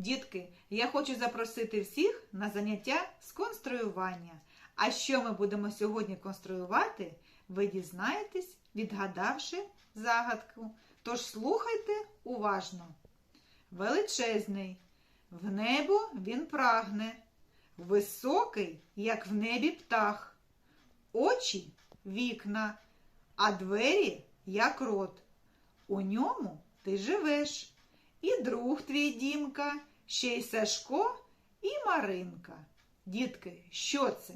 Дітки, я хочу запросити всіх на заняття з конструювання. А що ми будемо сьогодні конструювати, ви дізнаєтесь, відгадавши загадку. Тож слухайте уважно. Величезний, в небо він прагне, високий, як в небі птах, очі вікна, а двері як рот. У ньому ти живеш. І друг твій Дімка, ще й Сашко і Маринка. Дітки, що це?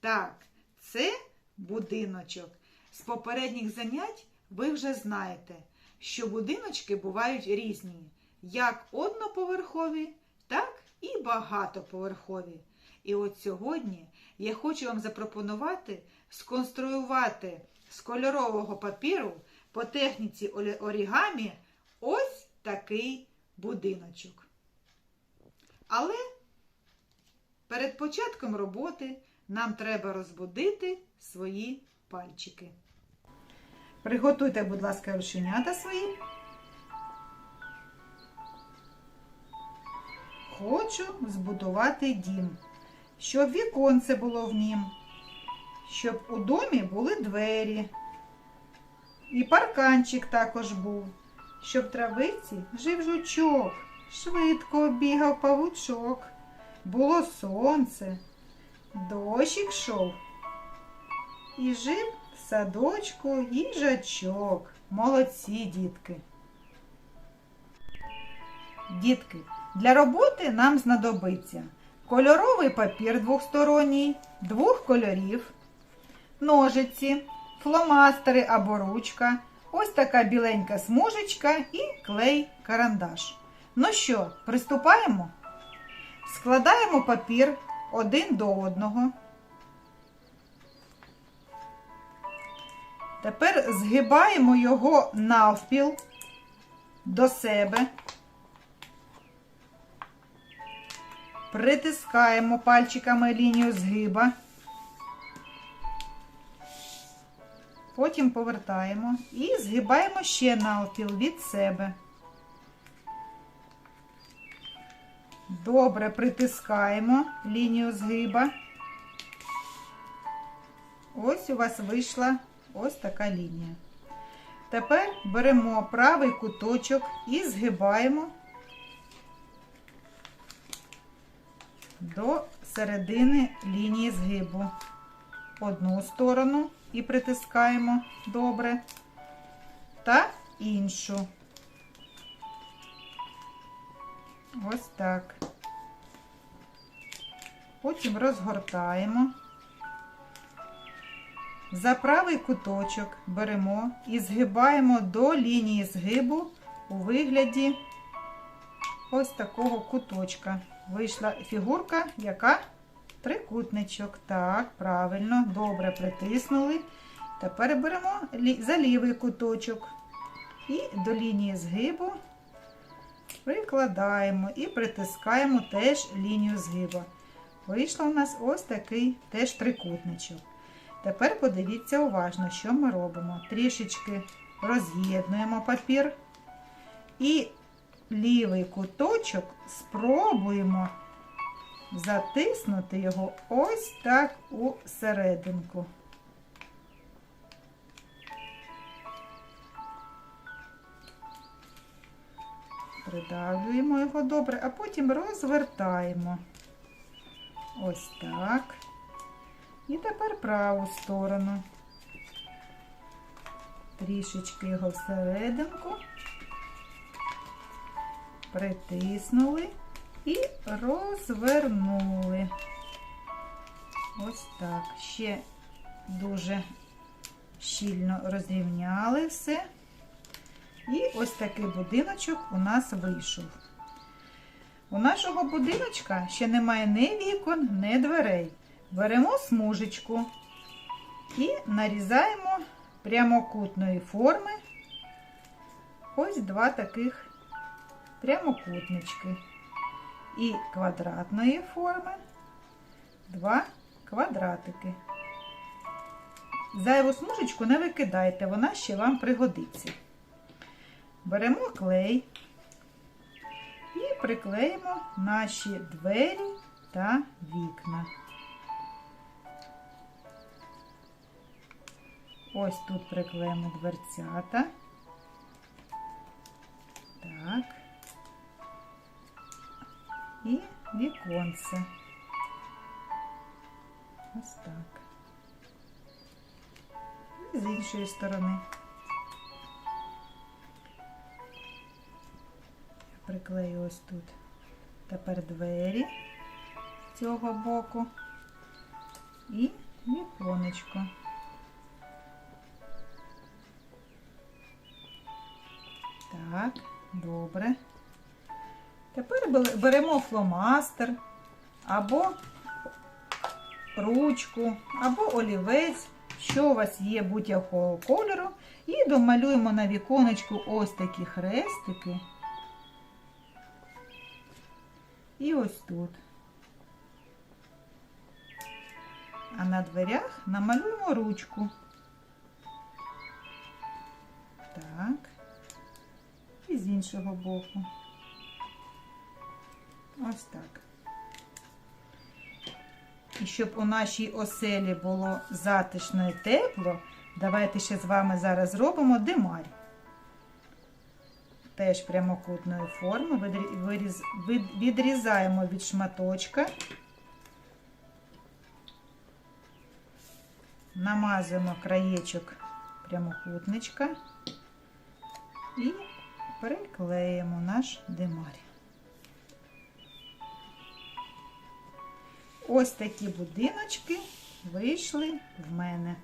Так, це будиночок. З попередніх занять ви вже знаєте, що будиночки бувають різні, як одноповерхові, так і багатоповерхові. І от сьогодні я хочу вам запропонувати сконструювати з кольорового папіру по техніці орігамі ось такий будиночок. Але перед початком роботи нам треба розбудити свої пальчики. Приготуйте, будь ласка, рушенята свої. Хочу збудувати дім, щоб віконце було в нім, щоб у домі були двері. І парканчик також був, щоб в травиці жив жучок, швидко бігав павучок, було сонце, дощик шов. І жив в садочку їжачок. Молодці, дітки. Дітки, для роботи нам знадобиться кольоровий папір двохсторонній, двох кольорів, ножиці, фломастери або ручка, ось така біленька смужечка і клей карандаш. Ну що, приступаємо? Складаємо папір один до одного. Тепер згибаємо його навпіл до себе. Притискаємо пальчиками лінію згиба. Потім повертаємо і згибаємо ще навпіл від себе. Добре притискаємо лінію згиба. Ось у вас вийшла ось така лінія. Тепер беремо правий куточок і згибаємо до середини лінії згибу. Одну сторону і притискаємо добре, та іншу. Ось так. Потім розгортаємо. За правий куточок беремо і згибаємо до лінії згибу у вигляді ось такого куточка. Вийшла фігурка, яка трикутничок. Так, правильно, добре притиснули. Тепер беремо за лівий куточок і до лінії згибу прикладаємо і притискаємо теж лінію згиба. Вийшло у нас ось такий теж трикутничок. Тепер подивіться уважно, що ми робимо. Трішечки роз'єднуємо папір і лівий куточок спробуємо затиснути його ось так у серединку. Придавлюємо його добре, а потім розвертаємо. Ось так. І тепер праву сторону. Трішечки його всерединку. Притиснули і розвернули. Ось так. Ще дуже щільно розрівняли все. І ось такий будиночок у нас вийшов. У нашого будиночка ще немає ні вікон, ні дверей. Беремо смужечку і нарізаємо прямокутної форми ось два таких прямокутнички. І квадратної форми два квадратики. Зайву смужечку не викидайте, вона ще вам пригодиться. Беремо клей І приклеїмо наші двері та вікна. Ось тут приклеїмо дверцята. Так. І віконце. Ось так. І з іншої сторони. Я приклею ось тут. Тепер двері з цього боку і віконечко. Так, добре. Тепер беремо фломастер або ручку, або олівець, що у вас є будь-якого кольору, і домалюємо на віконечку ось такі хрестики. І ось тут. А на дверях намалюємо ручку. Так. І з іншого боку. Ось так. І щоб у нашій оселі було затишно і тепло, давайте ще з вами зараз зробимо димарь. Теж прямокутної форми відрізаємо від шматочка, намазуємо краєчок прямокутничка і приклеїмо наш димарь. Ось такі будиночки вийшли в мене.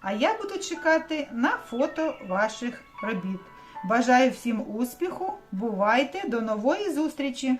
А я буду чекати на фото ваших робіт. Бажаю всім успіху! Бувайте! До нової зустрічі!